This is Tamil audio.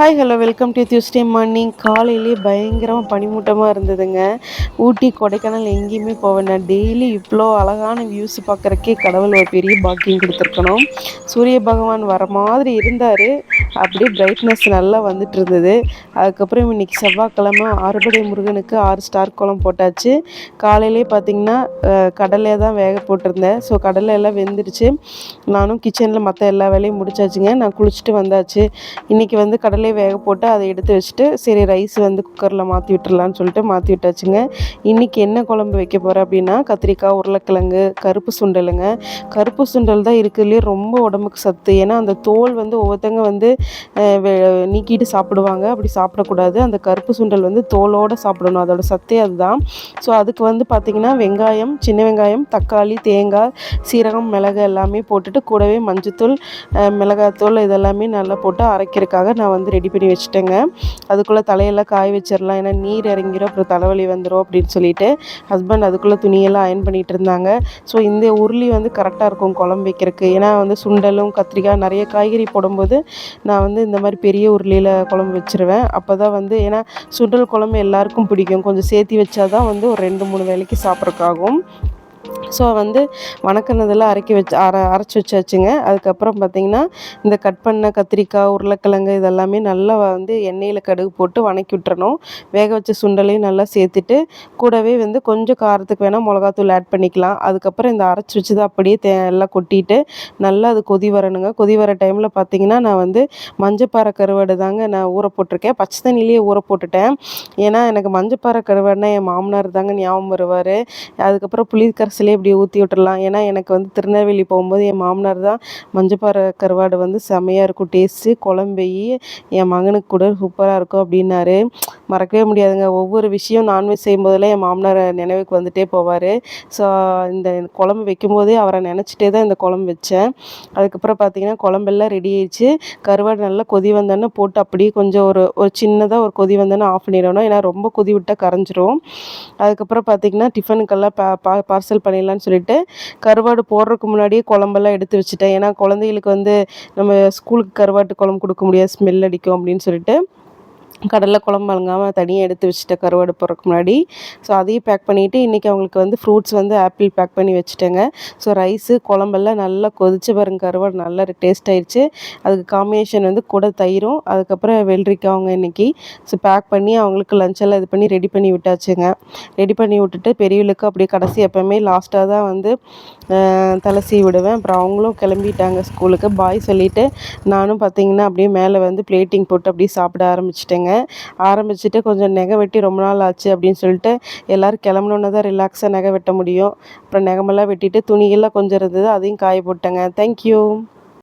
Hi hello welcome to Tuesday morning காலையிலே பயங்கரமாக பனிமூட்டமாக இருந்ததுங்க. ஊட்டி கொடைக்கானல் எங்கேயுமே போவேன் டெய்லி இவ்வளோ அழகான வியூஸ் பார்க்குறக்கே கடவுள் ஒரு பெரிய பாக்கியம் கொடுத்துருக்கணும். சூரிய பகவான் வர மாதிரி இருந்தார். அப்படியே பிரைட்னஸ் நல்லா வந்துட்டு இருந்தது அதுக்கப்புறம் இன்றைக்கி செவ்வாய்க்கிழமை ஆறுபடை முருகனுக்கு ஆறு ஸ்டார் கோலம் போட்டாச்சு. காலையிலே பார்த்திங்கன்னா கடலையை தான் வேக போட்டிருந்தேன். ஸோ கடலை எல்லாம் வெந்துடுச்சு. நானும் கிச்சனில் மற்ற எல்லா வேலையும் முடிச்சாச்சுங்க. நான் குளிச்சுட்டு வந்தாச்சு. இன்றைக்கி வந்து கடலையை வேக போட்டு அதை எடுத்து வச்சுட்டு சரி ரைஸ் வந்து குக்கரில் மாற்றி விட்டுறலான்னு சொல்லிட்டு மாற்றி விட்டாச்சுங்க. இன்றைக்கி என்ன குழம்பு வைக்க போகிறேன் அப்படின்னா கத்திரிக்காய் உருளைக்கிழங்கு கருப்பு சுண்டலுங்க. கருப்பு சுண்டல் தான் இருக்கிறதுலே ரொம்ப உடம்புக்கு சத்து. ஏன்னா அந்த தோல் வந்து ஒவ்வொருத்தங்க வந்து நீக்கிட்டு சாப்பிடுவாங்க. அப்படி சாப்பிடக்கூடாது. அந்த கருப்பு சுண்டல் வந்து தோலோடு சாப்பிடணும். அதோட சத்தே அதுதான். ஸோ அதுக்கு வந்து பார்த்திங்கன்னா வெங்காயம் சின்ன வெங்காயம் தக்காளி தேங்காய் சீரகம் மிளகு எல்லாமே போட்டுட்டு கூடவே மஞ்சத்தூள் மிளகாத்தூள் இதெல்லாமே நல்லா போட்டு அரைக்கிறதுக்காக நான் வந்து ரெடி பண்ணி வச்சுட்டேங்க. அதுக்குள்ளே தலையெல்லாம் காய வச்சிடலாம். ஏன்னா நீர் இறங்கிடும் அப்புறம் தலைவலி வந்துடும் அப்படின்னு சொல்லிட்டு ஹஸ்பண்ட் அதுக்குள்ளே துணியெல்லாம் அயன் பண்ணிகிட்டு இருந்தாங்க. ஸோ இந்த உருளி வந்து கரெக்டாக இருக்கும் குழம்பு வைக்கிறதுக்கு. ஏன்னா வந்து சுண்டலும் கத்திரிக்காய் நிறைய காய்கறி போடும்போது நான் வந்து இந்த மாதிரி பெரிய உருளியில் குழம்பு வச்சுருவேன். அப்போ தான் வந்து ஏன்னா சுண்டல் குழம்பு எல்லாருக்கும் பிடிக்கும். கொஞ்சம் சேர்த்தி வச்சா தான் வந்து ஒரு ரெண்டு மூணு வேலைக்கு சாப்பிட்றக்காகும் ஸோ வந்து வணக்கினதெல்லாம் அரைக்கி வச்சு அரை அரைச்சி வச்சாச்சுங்க. அதுக்கப்புறம் பார்த்திங்கன்னா இந்த கட் பண்ண கத்திரிக்காய் உருளைக்கிழங்கு இதெல்லாமே நல்லா வந்து எண்ணெயில் கடுகு போட்டு வணக்கி விட்டுறணும். வேக வச்ச சுண்டலையும் நல்லா சேர்த்துட்டு கூடவே வந்து கொஞ்சம் காரத்துக்கு வேணால் மிளகாத்தூள் ஆட் பண்ணிக்கலாம். அதுக்கப்புறம் இந்த அரைச்சி வச்சதை அப்படியே தே எல்லாம் கொட்டிட்டு நல்லா அது கொதி வரணுங்க. கொதி வர டைமில் பார்த்திங்கன்னா நான் வந்து மஞ்சப்பாறை கருவாடு தாங்க நான் ஊற போட்டிருக்கேன். பச்சை தண்ணியிலேயே ஊற போட்டுட்டேன். ஏன்னா எனக்கு மஞ்சப்பாறை கருவாடுனா என் மாமனார் தாங்க ஞாபகம் வருவார். அதுக்கப்புறம் புளிக்கரைசலே இப்படி ஊற்றி விட்டுடலாம் ஏன்னா எனக்கு வந்து திருநெல்வேலி போகும்போது என் மாமனார் தான் மஞ்சப்பாறை கருவாடு வந்து செமையாக இருக்கும். டேஸ்ட்டு குழம்பையி என் மகனுக்கு கூட சூப்பராக இருக்கும் அப்படின்னாரு. மறக்கவே முடியாதுங்க. ஒவ்வொரு விஷயம் நான்வெஜ் செய்யும்போதெல்லாம் என் மாமனார் நினைவுக்கு வந்துட்டே போவார். ஸோ இந்த குழம்பு வைக்கும்போதே அவரை நினச்சிட்டே தான் இந்த குழம்பு வச்சேன். அதுக்கப்புறம் பார்த்திங்கன்னா குழம்பெல்லாம் ரெடி ஆயிடுச்சு. கருவாடு நல்லா கொதி வந்தோன்னே போட்டு அப்படியே கொஞ்சம் ஒரு ஒரு சின்னதாக ஒரு கொதி வந்தோன்னே ஆஃப் பண்ணிடணும். ஏன்னா ரொம்ப கொதி விட்டால் கரைஞ்சிரும். அதுக்கப்புறம் பார்த்திங்கன்னா டிஃபனுக்கெல்லாம் பா பார்சல் பண்ணிடலான்னு சொல்லிட்டு கருவாடு போடுறதுக்கு முன்னாடியே குழம்பெல்லாம் எடுத்து வச்சுட்டேன். ஏன்னா குழந்தைகளுக்கு வந்து நம்ம ஸ்கூலுக்கு கருவாட்டு குழம்பு கொடுக்க முடியாது ஸ்மெல் அடிக்கும் அப்படின்னு சொல்லிட்டு. கடலில் குழம்பு வழங்காமல் தனியாக எடுத்து வச்சுட்டேன் கருவாடு போடுறதுக்கு முன்னாடி. ஸோ அதையும் பேக் பண்ணிவிட்டு இன்றைக்கி அவங்களுக்கு வந்து ஃப்ரூட்ஸ் வந்து ஆப்பிள் பேக் பண்ணி வச்சுட்டேங்க. ஸோ ரைஸு குழம்பெல்லாம் நல்லா கொதிச்சு பாருங்க கருவாடு நல்லா டேஸ்ட் ஆயிடுச்சு அதுக்கு காம்பினேஷன் வந்து கூட தயிரும் அதுக்கப்புறம் வெள்ளரிக்காய் அவங்க இன்றைக்கி ஸோ பேக் பண்ணி அவங்களுக்கு லஞ்செல்லாம் இது பண்ணி ரெடி பண்ணி விட்டாச்சுங்க. ரெடி பண்ணி விட்டுட்டு பெரியவளுக்கு அப்படியே கடைசி எப்போவுமே லாஸ்ட்டாக தான் வந்து தலை சீ விடுவேன். அப்புறம் அவங்களும் கிளம்பிட்டாங்க ஸ்கூலுக்கு பாய் சொல்லிவிட்டு நானும் பார்த்திங்கன்னா அப்படியே மேலே வந்து பிளேட்டிங் போட்டு அப்படியே சாப்பிட ஆரம்பிச்சிட்டேங்க. ஆரம்பிச்சுட்டு கொஞ்சம் நெகை வெட்டி ரொம்ப நாள் ஆச்சு அப்படின்னு சொல்லிட்டு எல்லோரும் கிளம்புனோன்னே தான் ரிலாக்ஸாக நகை வெட்ட முடியும். அப்புறம் நெகமெல்லாம் வெட்டிட்டு துணியெல்லாம் கொஞ்சம் இருந்தது அதையும் காய போட்டேங்க. தேங்க்யூ